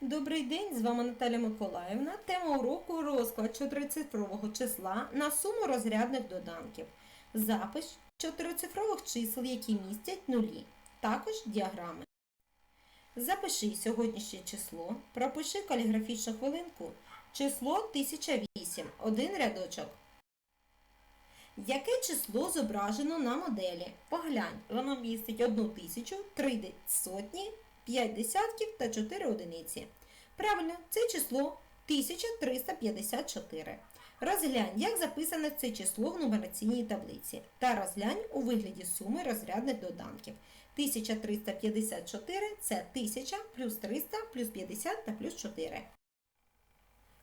Добрий день, з вами Наталя Миколаївна. Тема уроку розклад чотирицифрового числа на суму розрядних доданків. Запис чотирицифрових чисел, які містять нулі. Також діаграми. Запиши сьогоднішнє число, пропиши каліграфічну хвилинку. Число 1008, один рядочок. Яке число зображено на моделі? Поглянь, воно містить 1000, 3 сотні, 5 десятків та 4 одиниці. Правильно, це число 1354. Розглянь, як записане це число в нумераційній таблиці. Та розглянь у вигляді суми розрядних доданків. 1354 це 1000 плюс 300 плюс 50 та плюс 4.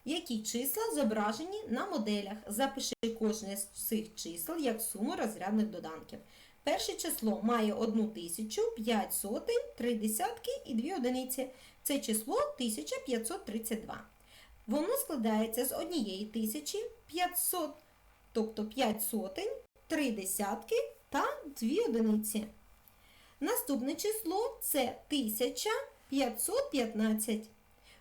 Які числа зображені на моделях? Запиши кожне з цих чисел як суму розрядних доданків. Перше число має 1 тисячу, 5 сотень, 3 десятки і 2 одиниці. Це число 1532. Воно складається з однієї тисячі 500, тобто 5 сотень, 3 десятки та 2 одиниці. Наступне число це 1515.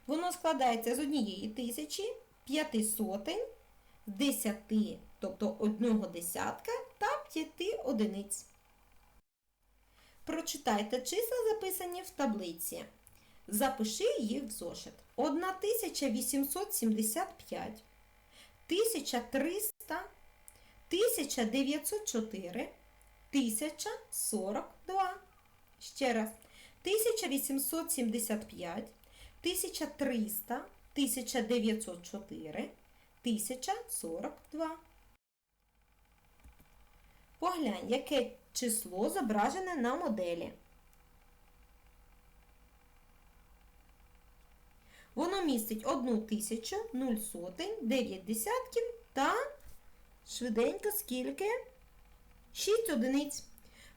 Воно складається з однієї тисячі, 5 сотень, 10, тобто одного десятка та 5 одиниць. Прочитайте числа, записані в таблиці. Запиши їх в зошит. 1875, 1300, 1904, 1042. Ще раз. 1875, 1300, 1904, 1042. Поглянь, яке число зображене на моделі. Воно містить 1 тисячу, 0 сотень, 9 десятків та швиденько скільки? 6 одиниць.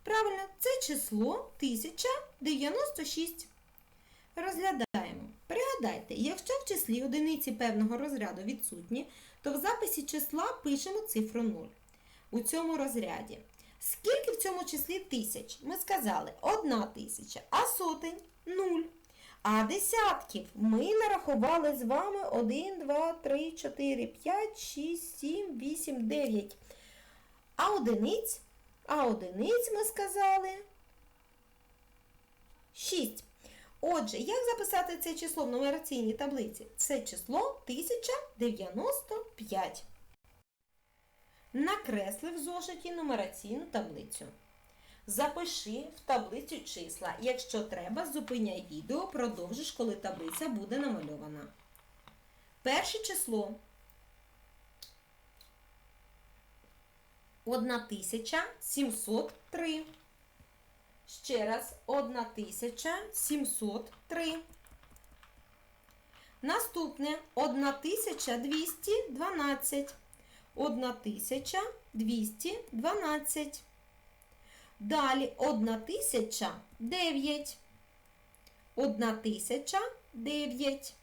Правильно, це число 1096. Розглядаємо. Пригадайте, якщо в числі одиниці певного розряду відсутні, то в записі числа пишемо цифру 0. У цьому розряді. Скільки в цьому числі тисяч? Ми сказали 1 тисяча, а сотень 0. А десятків ми нарахували з вами 1, 2, 3, 4, 5, 6, 7, 8, 9. А одиниць? А одиниць ми сказали 6. Отже, як записати це число в нумераційній таблиці? Це число 1095. Накресли в зошиті нумераційну таблицю. Запиши в таблицю числа. Якщо треба, зупиняй відео, продовжиш, коли таблиця буде намальована. Перше число 1703. Ще раз 1703. Наступне 1212. 1212. Далі 1009. 1009.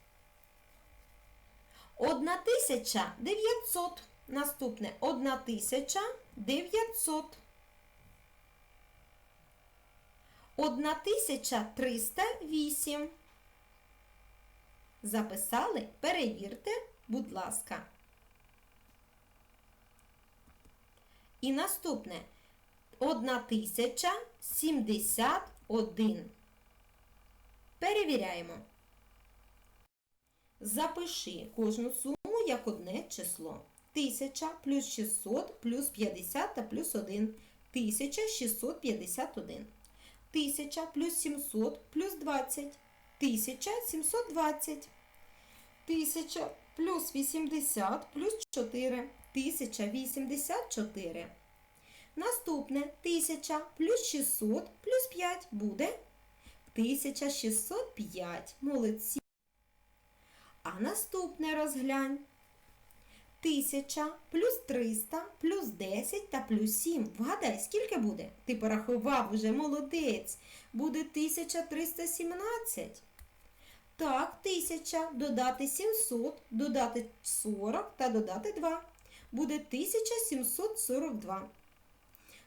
1900. Наступне 1900. 1308. Записали? Перевірте, будь ласка. І наступне 1071. Перевіряємо. Запиши кожну суму як одне число. 1000 плюс 600 плюс 50 та плюс 1. 1651. 1000 плюс 700 плюс 20. 1720. 1000 плюс 80 плюс 4. 1084. Наступне 1000 плюс 600 плюс 5 буде 1605. Молодці. А наступне розглянь. 1000 плюс 300 плюс 10 та плюс 7. Вгадай, скільки буде? Ти порахував уже молодець. Буде 1317. Так, 1000 додати 700, додати 40 та додати 2. Буде 1742.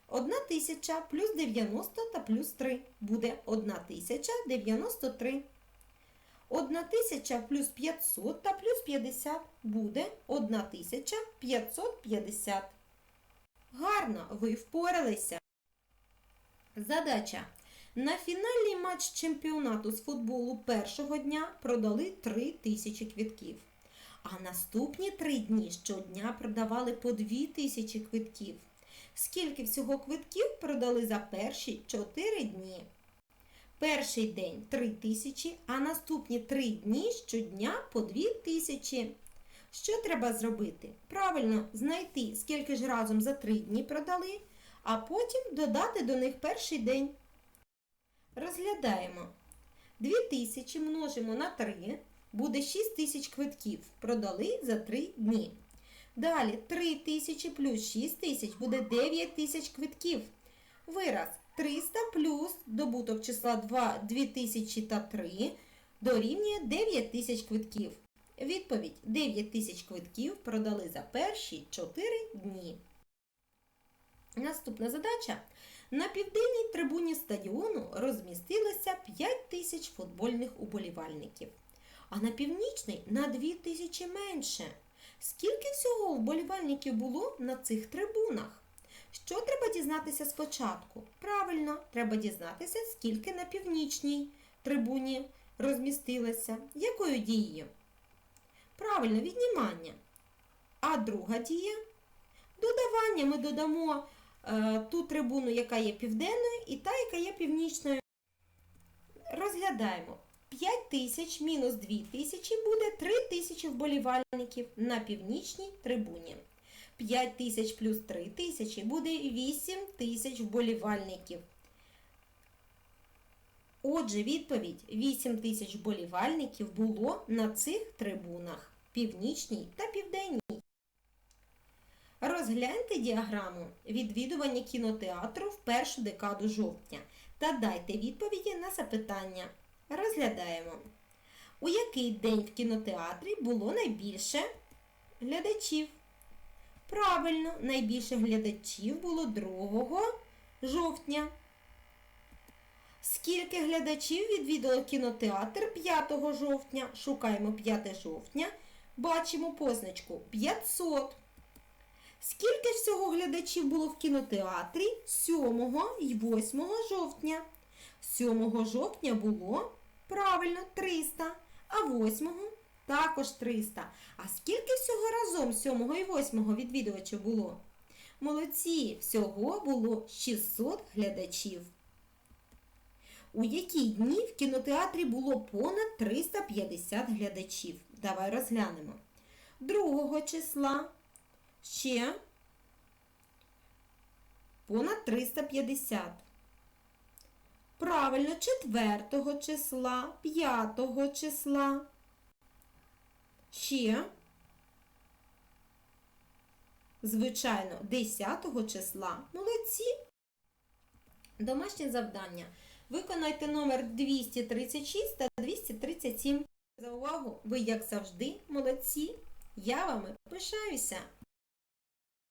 1000 плюс 90 та плюс 3 буде 1093. 1000 плюс 500 та плюс 50 буде 1550. Гарно, ви впоралися. Задача. На фінальний матч чемпіонату з футболу першого дня продали 3000 квитків. А наступні три дні щодня продавали по 2000 квитків. Скільки всього квитків продали за перші 4 дні? Перший день 3 тисячі, а наступні 3 дні щодня по 2 тисячі. Що треба зробити? Правильно, знайти, скільки ж разом за 3 дні продали, а потім додати до них перший день. Розглядаємо. 2000 множимо на 3, буде 6000 квитків. Продали за 3 дні. Далі 3000 плюс 6000 буде 9000 квитків. Вираз 300 плюс добуток числа 2, 2000 та 3 дорівнює 9000 квитків. Відповідь 9000 квитків продали за перші 4 дні. Наступна задача. На південній трибуні стадіону розмістилося 5 тисяч футбольних уболівальників, а на північній на 2 тисячі менше. Скільки всього вболівальників було на цих трибунах? Що треба дізнатися спочатку? Правильно, треба дізнатися, скільки на північній трибуні розмістилося. Якою дією? Правильно, віднімання. А друга дія? Додавання ми додамо ту трибуну, яка є південною, і та, яка є північною. Розглядаємо. 5 тисяч мінус 2 тисячі буде 3 тисячі вболівальників на північній трибуні. 5 тисяч плюс 3 тисячі буде 8 тисяч вболівальників. Отже, відповідь 8 тисяч вболівальників було на цих трибунах північній та південній. Розгляньте діаграму відвідування кінотеатру в першу декаду жовтня та дайте відповіді на запитання. Розглядаємо. У який день в кінотеатрі було найбільше глядачів? Правильно, найбільше глядачів було 2 жовтня. Скільки глядачів відвідало кінотеатр 5 жовтня? Шукаємо 5 жовтня. Бачимо позначку 500. Скільки всього глядачів було в кінотеатрі 7 і 8 жовтня? 7 жовтня було правильно 300, а 8 також 300. А скільки всього разом 7 і 8 відвідувачів було? Молодці, всього було 600 глядачів. У які дні в кінотеатрі було понад 350 глядачів? Давай розглянемо. 2 числа ще понад 350. Правильно, 4 числа, 5 числа. Ще, звичайно, 10 числа. Молодці. Домашнє завдання. Виконайте номер 236 та 237. За увагу! Ви, як завжди, молодці. Я вами пишаюся.